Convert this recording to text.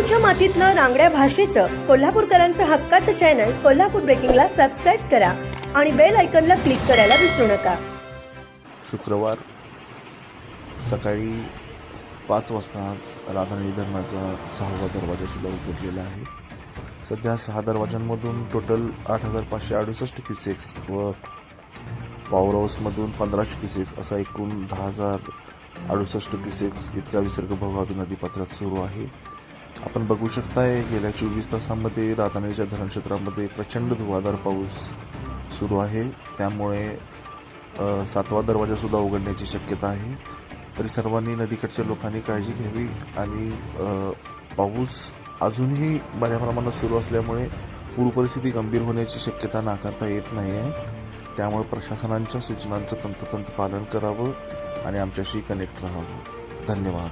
कोल्हापूरच्या मातीतलं रांगड्या भाषेचं कोल्हापूरकरांचं हक्काचं चॅनल कोल्हापूर ब्रेकिंगला सबस्क्राईब करा आणि बेल आयकनला क्लिक करायला विसरू नका. शुक्रवार सकाळी पाच वाजता आज राधानगरी धरणाचा सहावा दरवाजासुद्धा उघडलेला आहे. सध्या सहा दरवाजांमधून टोटल आठ हजार पाचशे अडुसष्ट क्युसेक्स व पॉवर हाऊसमधून पंधराशे क्युसेक्स असा एकूण दहा हजार अडुसष्ट क्युसेक्स इतका विसर्ग भोगावती नदीपात्रात सुरू आहे. आपण बघू शकताय गेल्या चोवीस तासांमध्ये राधानगरीच्या धरणक्षेत्रामध्ये प्रचंड धुवाधार पाऊस सुरू आहे. त्यामुळे सातवा दरवाजासुद्धा उघडण्याची शक्यता आहे. तरी सर्वांनी नदीकडच्या लोकांनी काळजी घ्यावी आणि पाऊस अजूनही बऱ्या प्रमाणात सुरू असल्यामुळे पूरपरिस्थिती गंभीर होण्याची शक्यता नाकारता येत नाही आहे. त्यामुळे प्रशासनांच्या सूचनांचं तंतोतंत पालन करावं आणि आमच्याशी कनेक्ट राहावं. धन्यवाद.